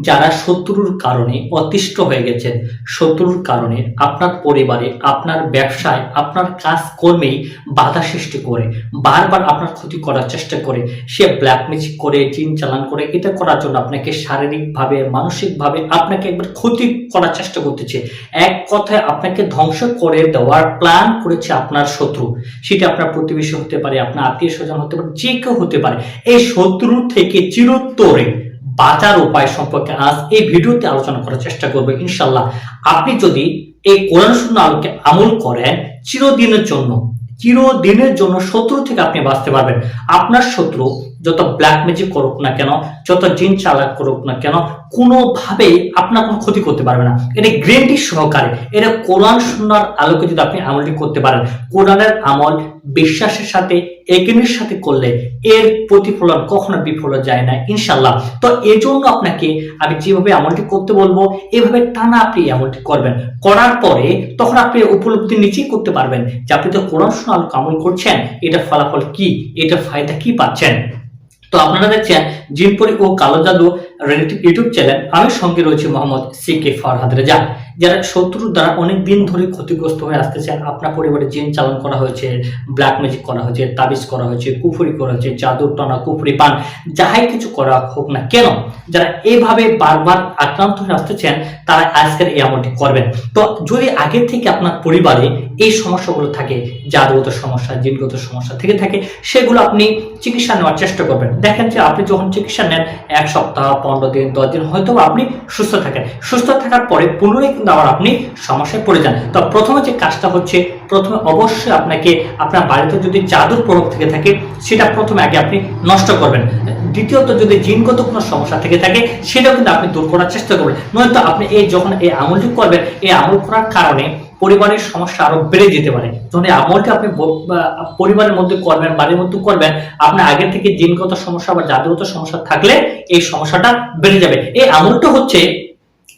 যারা শত্রুর কারণে অতিষ্ঠ হয়ে গেছেন, শত্রুর কারণে আপনার পরিবারে, আপনার ব্যবসায়, আপনার কাজকর্মেই বাধা সৃষ্টি করে, বারবার আপনার ক্ষতি করার চেষ্টা করে, সে ব্ল্যাক করে, জিন চালান করে, এটা করার জন্য আপনাকে শারীরিকভাবে, মানসিকভাবে আপনাকে একবার ক্ষতি করার চেষ্টা করতেছে। এক কথায় আপনাকে ধ্বংস করে দেওয়ার প্ল্যান করেছে আপনার শত্রু। সেটা আপনার প্রতিবেশী হতে পারে, আপনার আত্মীয় স্বজন হতে পারে, যে কেউ হতে পারে। এই শত্রু থেকে চিরতরে বাঁচার উপায় সম্পর্কে আজ এই ভিডিওতে আলোচনা করার চেষ্টা করব ইনশাল্লাহ আপনি যদি এই কোরআন শূন্য আলোকে আমল করেন, চিরদিনের জন্য চিরদিনের জন্য শত্রু থেকে আপনি বাঁচতে পারবেন। আপনার শত্রু যত ব্ল্যাক ম্যাজিক করুক না কেন, যত জিন চালাক করুক না কেন, কোনোভাবেই আপনার কোনো ক্ষতি করতে পারবে না। এটা গ্যারেন্টি সহকারে, এটা কোরআন শূন্যার আলোকে যদি আপনি আমলটি করতে পারেন, কোরআনের আমল বিশ্বাসের সাথে, একিনের সাথে করলে এর প্রতিফলন কখনো বিফল যায় না ইনশাল্লাহ তো এই জন্য আপনাকে আমি যেভাবে আমলটি করতে বলব, এভাবে টানা আপনি এই আমলটি করবেন। করার পরে তখন আপনি উপলব্ধি নিচেই করতে পারবেন যে আপনি তো কোরআন শোনা আলোকে আমল করছেন এটা ফলাফল কি এটা ফায়দা কি পাচ্ছেন? তো আপনারা দেখছেন জিনপুরি ও কালো জাদু ইউটিউব চ্যানেল আমি সঙ্গে রয়েছে মোহাম্মদ সি কে রেজা যারা শত্রুর দ্বারা অনেক দিন ধরে ক্ষতিগ্রস্ত হয়ে আসতেছেন আপনার পরিবারে জিন চালন করা হয়েছে ব্ল্যাক ম্যাজিক করা হয়েছে, তাবিজ করা হয়েছে, কুফুরি করা হয়েছে, জাদুর কুফুরি পান, যাহাই কিছু করা হোক না কেন, যারা বারবার আক্রান্ত হয়ে আসতেছেন তারা আজকের এই আমলটি করবেন। তো যদি আগে থেকে আপনার পরিবারে এই সমস্যাগুলো থাকে, জাদুগত সমস্যা, জিনগত সমস্যা থেকে থাকে, সেগুলো আপনি চিকিৎসা নেওয়ার চেষ্টা করবেন। দেখেন যে আপনি যখন চিকিৎসা নেন, এক সপ্তাহ পনেরো দিন দশ দিন হয়তো আপনি সুস্থ থাকেন। সুস্থ থাকার পরে পুনরায় কিন্তু আবার আপনি সমস্যায় পড়ে যান। তো প্রথমে যে কাজটা হচ্ছে, প্রথমে অবশ্যই আপনাকে আপনার বাড়িতে যদি জাদুর প্রভাব থেকে থাকে, সেটা প্রথমে আগে আপনি নষ্ট করবেন। দ্বিতীয়ত যদি জিনগত কোনো সমস্যা থেকে থাকে, সেটাও কিন্তু আপনি দূর করার চেষ্টা করবেন। নয়তো আপনি এই যখন এই আমলটি করবেন, এই আমল করার কারণে পরিবারের সমস্যা আরও বেড়ে যেতে পারে। যখন আমলটা আপনি পরিবারের মধ্যে করবেন, বাড়ির মধ্যে করবেন, আপনার আগে থেকে জিনগত সমস্যা বা জাদুগত সমস্যা থাকলে এই সমস্যাটা বেড়ে যাবে। এই আমলটা হচ্ছে,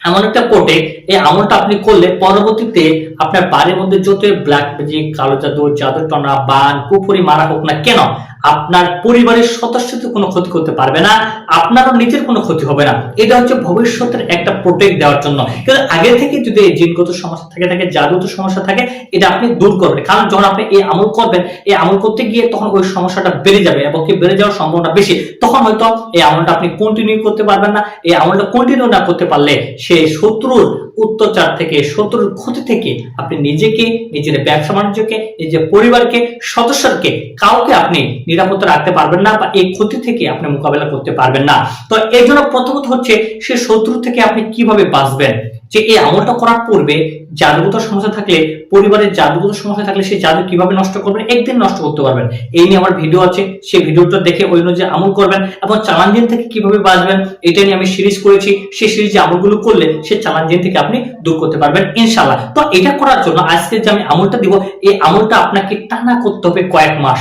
এমন একটা কোটে এই আমলটা আপনি করলে পরবর্তীতে আপনার বাড়ির মধ্যে যত ব্ল্যাক ম্যাজিক কালো জাদু জাদু টনা বান কুপুরি মারা হোক না কেন আপনার পরিবারের সদস্যদের কোনো ক্ষতি করতে পারবে না, আপনারও নিজের কোনো ক্ষতি হবে না। এটা হচ্ছে ভবিষ্যতের একটা প্রোটেক্ট দেওয়ার জন্য। কিন্তু আগে থেকে যদি এই জিনগত সমস্যা থাকে থাকে জাদুগত সমস্যা থাকে, এটা আপনি দূর করবেন। কারণ যখন আপনি এই আমল করবেন, এই আমল করতে গিয়ে তখন ওই সমস্যাটা বেড়ে যাবে এবং কি বেড়ে যাওয়ার সম্ভাবনা বেশি। তখন হয়তো এই আমলটা আপনি কন্টিনিউ করতে পারবেন না। এই আমলটা কন্টিনিউ না করতে পারলে সে শত্রুর অত্যাচার থেকে, শত্রুর ক্ষতি থেকে আপনি নিজেকে, নিজের ব্যবসা বাণিজ্যকে, নিজের পরিবারকে সদস্যকে কাউকে আপনি নিরাপত্তা রাখতে পারবেন না বা এই ক্ষতি থেকে আপনি মোকাবেলা করতে পারবেন না। তো এই জন্য প্রথমত হচ্ছে সে শত্রু থেকে আপনি কীভাবে বাঁচবেন? যে এই আমলটা করার পূর্বে জাদুগত সমস্যা থাকলে, পরিবারের জাদুগত সমস্যা থাকলে সেই জাদু কীভাবে নষ্ট করবেন, একদিন নষ্ট করতে পারবেন। এই নিয়ে আমার ভিডিও আছে সেই ভিডিওটা দেখে ওই অনুযায়ী আমল করবেন এবং চালানজিন থেকে কীভাবে বাঁচবেন, এটা নিয়ে আমি সিরিজ করেছি। সেই সিরিজে আমলগুলো করলে সেই চালানজিন থেকে আপনি দূর করতে পারবেন ইনশাল্লাহ তো এটা করার জন্য আজকে যে আমি আমলটা দিব, এই আমলটা আপনাকে টানা করতে হবে কয়েক মাস।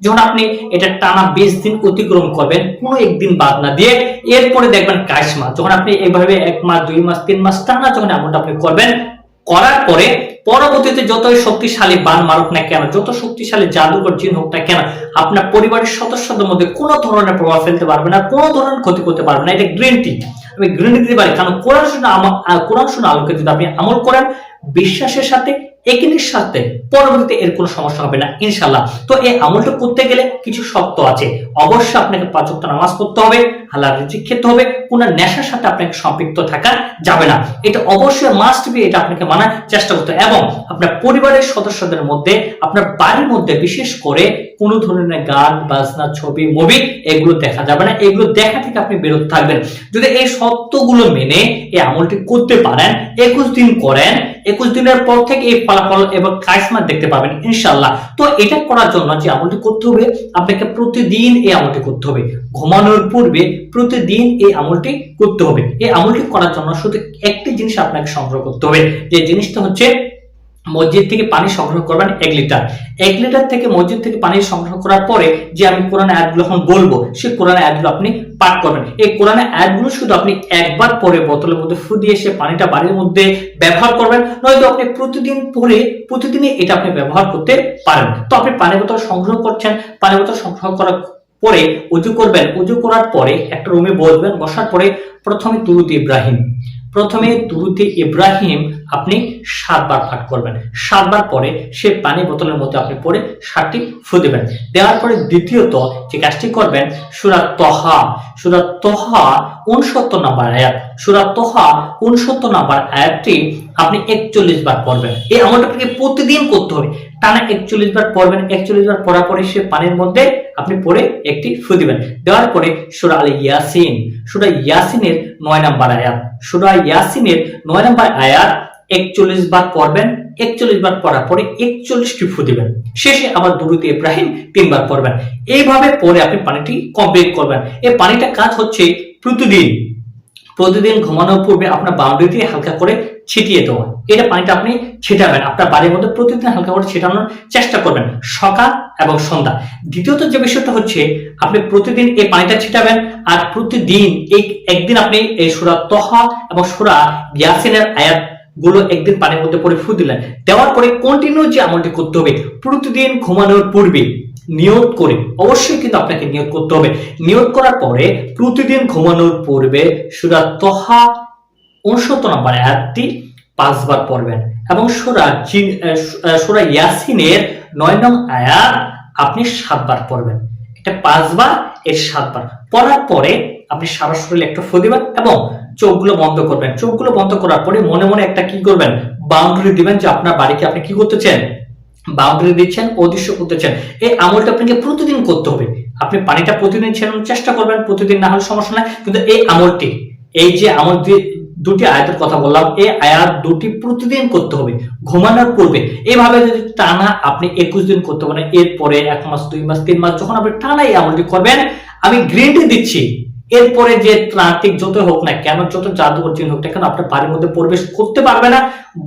যখন আপনি এটা টানা বিশ দিন অতিক্রম করবেন, কোনো একদিন বাদ না দিয়ে এরপরে দেখবেন কাশমা যখন আপনি এইভাবে এক মাস, দুই মাস, তিন মাস টানা যখন আমলটা আপনি করবেন, করার পরে পরবর্তীতে যতই শক্তিশালী বান মারুক না কেন, যত শক্তিশালী জাদুকর জিন হোক না কেন, আপনার পরিবারের সদস্যদের মধ্যে কোনো ধরনের প্রভাব ফেলতে পারবে না, কোনো ধরনের ক্ষতি করতে পারবে না। এটা গ্যারেন্টি আমি গ্যারেন্টি দিতে পারি। কারণ কোরআন শুনে কোরআন শুনে আলোকে যদি আপনি আমল করেন, বিশ্বাসের সাথে একিনের সাথে পরবর্তীতে এর কোনো সমস্যা হবে না ইনশাল্লাহ তো এই আমলটা করতে গেলে কিছু শর্ত আছে। অবশ্যই আপনাকে পাঁচ ওয়াক্ত নামাজ পড়তে হবে হালাল রিজিক খেতে হবে, কোনো নেশার সাথে আপনাকে সম্পৃক্ত থাকা যাবে না। এটা অবশ্যই মাস্ট বি এটা আপনাকে মানার চেষ্টা করতে এবং আপনার পরিবারের সদস্যদের মধ্যে, আপনার বাড়ির মধ্যে বিশেষ করে কোনো ধরনের গান, বাজনা, ছবি মুভি এগুলো দেখা যাবে না। এগুলো দেখা থেকে আপনি বিরত থাকবেন। যদি এই সত্যগুলো মেনে এই আমলটি করতে পারেন, একুশ দিন করেন, একুশ দিনের পর থেকে এই ফলাফল এবং কাইসমা দেখতে পাবেন ইনশাল্লাহ তো এটা করার জন্য যে আমলটি করতে হবে, আপনাকে প্রতিদিন এই আমলটি করতে হবে। ঘুমানোর পূর্বে প্রতিদিন এই আমলটি করতে হবে। এই আমলটি করার জন্য শুধু একটি জিনিস আপনাকে সংগ্রহ করতে হবে। যে জিনিসটা হচ্ছে মসজিদ থেকে পানি সংগ্রহ করবেন এক লিটার। এক লিটার থেকে মসজিদ থেকে পানি সংগ্রহ করার পরে যে আমি কোরআন আয়াতগুলো এখন বলব, সেই কোরআন আয়াতগুলো আপনি পাঠ করবেন। এই কোরআন আয়াতগুলো শুধু আপনি একবার পরে বোতলের মধ্যে ফু দিয়ে সে পানিটা বাড়ির মধ্যে ব্যবহার করবেন, নয়তো আপনি প্রতিদিন পরে, প্রতিদিনই এটা আপনি ব্যবহার করতে পারেন। তো আপনি পানি বোতল সংগ্রহ করছেন পানি বোতল সংগ্রহ করার পরে উজু করবেন। উজু করার পরে একটা রুমে বসবেন, বসার পরে প্রথমে তুরুত ইব্রাহিম। প্রথমে তুরুতে ইব্রাহিম আপনি সাতবার পাঠ করবেন। সাতবার পরে সে পানি বোতলের মধ্যে আপনি পরে সাতটি ফু দেবেন। দেওয়ার পরে দ্বিতীয়ত যে কাজটি করবেন, সুরা তহা। সুরা তহা উনসত্তর নাম্বার আয়াত। সুরা তহা উনসত্তর নাম্বার আয়াতটি আপনি একচল্লিশ বার পড়বেন। এই আমলটা আপনাকে প্রতিদিন করতে হবে। টানা একচল্লিশ বার পড়বেন। একচল্লিশ বার পড়ার পরে সে পানির মধ্যে আপনি পরে একটি ফু দিবেন। দেওয়ার পরে সুরা আলী ইয়াসিন। সুরা ইয়াসিনের নয় নাম্বার আয়াত। সুরা ইয়াসিনের নয় নাম্বার আয়াত একচল্লিশ বার পড়বেন, একচল্লিশ বার পড়ার পরে একচল্লিশটি ফু দিবেন। শেষে আবার দুরুতে ইব্রাহিম তিনবার পড়বেন। এইভাবে পরে আপনি পানিটি কমপ্লিট করবেন। এই পানিটা কাজ হচ্ছে প্রতিদিন। প্রতিদিন ঘুমানোর পূর্বে আপনার বাউন্ডারি দিয়ে হালকা করে ছিটিয়ে দেওয়া। এটা পানিটা আপনি ছিটাবেন। আপনার বাড়ির মধ্যে প্রতিদিন হালকা করে ছিটানোর চেষ্টা করবেন, সকাল এবং সন্ধ্যা। দ্বিতীয়ত যে বিষয়টা হচ্ছে, আপনি প্রতিদিন এই পানিটা ছিটাবেন আর প্রতিদিন এই একদিন আপনি এই সুরা তহা এবং সুরা ইয়াসিনের আয়াতগুলো একদিন পানির মধ্যে পরে ফু দিলেন। দেওয়ার পরে কন্টিনিউ যে আমলটি করতে হবে, প্রতিদিন ঘুমানোর পূর্বে নিয়োগ করে, অবশ্যই কিন্তু আপনাকে নিয়োগ করতে হবে। নিয়োগ করার পরে প্রতিদিন ঘুমানোর পূর্বে সুরা তহা উনসত্তর নম্বর আয়াতটি পাঁচবার পড়বেন। এবং সুরা সুরা ইয়াসিনের নয় নং আয়াত আপনি সাতবার পড়বেন। এটা পাঁচবার, এর সাতবার। পড়ার পরে আপনি সারা শরীরে একটু দিবেন এবং চোখগুলো বন্ধ করবেন। চোখগুলো বন্ধ করার পরে মনে মনে একটা কি করবেন? বাউন্ডারি দিবেন যে আপনার বাড়িকে আপনি কি করতেছেন বাউন্ডারি দিচ্ছেন, অদৃশ্য করতেছেন এই আমলটা আপনাকে প্রতিদিন করতে হবে। আপনি পানিটা প্রতিদিন ছেড়ানোর চেষ্টা করবেন, প্রতিদিন না হলে সমস্যা নাই। কিন্তু এই আমলটি, এই যে আমল দুটি আয়াতের কথা বললাম, এই আয়াত দুটি প্রতিদিন করতে হবে, ঘুমানোর পূর্বে। এভাবে যদি টানা আপনি একুশ দিন করতে পারেন, এরপরে এক মাস, দুই মাস, তিন মাস, যখন আপনি টানা এই আমলটি করবেন, আমি গ্রিনটি দিচ্ছি, এরপরে যে ত্রান্তিক যত হোক না কেন, যত জাদুঘর চিহ্ন হোক না কেন, আপনার বাড়ির মধ্যে প্রবেশ করতে পারবে না,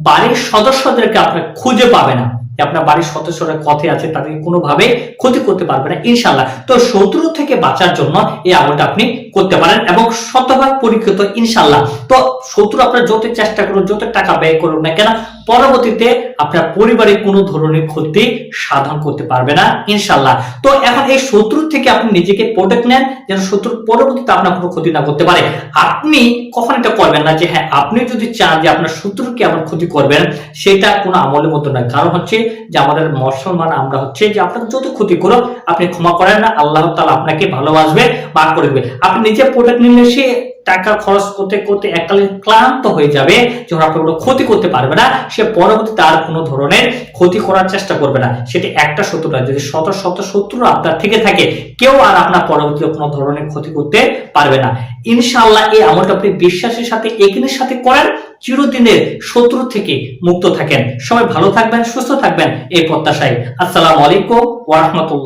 বাড়ির সদস্যদেরকে আপনার খুঁজে পাবে না। যে আপনার বাড়ির সদস্যরা কথে আছে, তাদেরকে কোনোভাবে ক্ষতি করতে পারবে না ইনশাল্লাহ তো শত্রু থেকে বাঁচার জন্য এই আমলটা আপনি করতে পারেন এবং শতভাগ পরীক্ষিত ইনশাল্লাহ তো শত্রু আপনার যত চেষ্টা করুন যত টাকা ব্যয় করুন না কেন, পরবর্তীতে আপনার পরিবারে কোনো ধরনের ক্ষতি সাধন করতে পারবে না ইনশাল্লাহ তো এখন এই শত্রু থেকে আপনি নিজেকে প্রোটেক্ট নেন, যেন শত্রুর পরবর্তীতে আপনার কোনো ক্ষতি না করতে পারে। আপনি কখন এটা করবেন না যে হ্যাঁ আপনি যদি চান যে আপনার শত্রুকে আবার ক্ষতি করবেন, সেটা কোনো আমলের মতো নয়। কারণ হচ্ছে যে আমাদের মুসলমান আমরা হচ্ছে যে আপনার যত ক্ষতি করো আপনি ক্ষমা করেন না, আল্লাহ তালা আপনাকে ভালোবাসবে, মাফ করে দেবে। আপনি নিজে প্রোডাক্ট নিলে সে টাকা খরচ করতে করতে এককালে ক্লান্ত হয়ে যাবে, যখন আপনার কোনো ক্ষতি করতে পারবে না, সে পরবর্তীতে আর কোনো ধরনের ক্ষতি করার চেষ্টা করবে না। সেটি একটা শত্রু না যদি শত শত শত্রু আপনার থেকে থাকে, কেউ আর আপনার পরবর্তীতে কোনো ধরনের ক্ষতি করতে পারবে না। ইনশাআল্লাহ এই আমলটা আপনি বিশ্বাসের সাথে একিনের সাথে করেন, চিরদিনের শত্রু থেকে মুক্ত থাকেন। সবাই ভালো থাকবেন, সুস্থ থাকবেন, এই প্রত্যাশায়। আসসালামু আলাইকুম ওয়া রাহমাতুল্লাহ।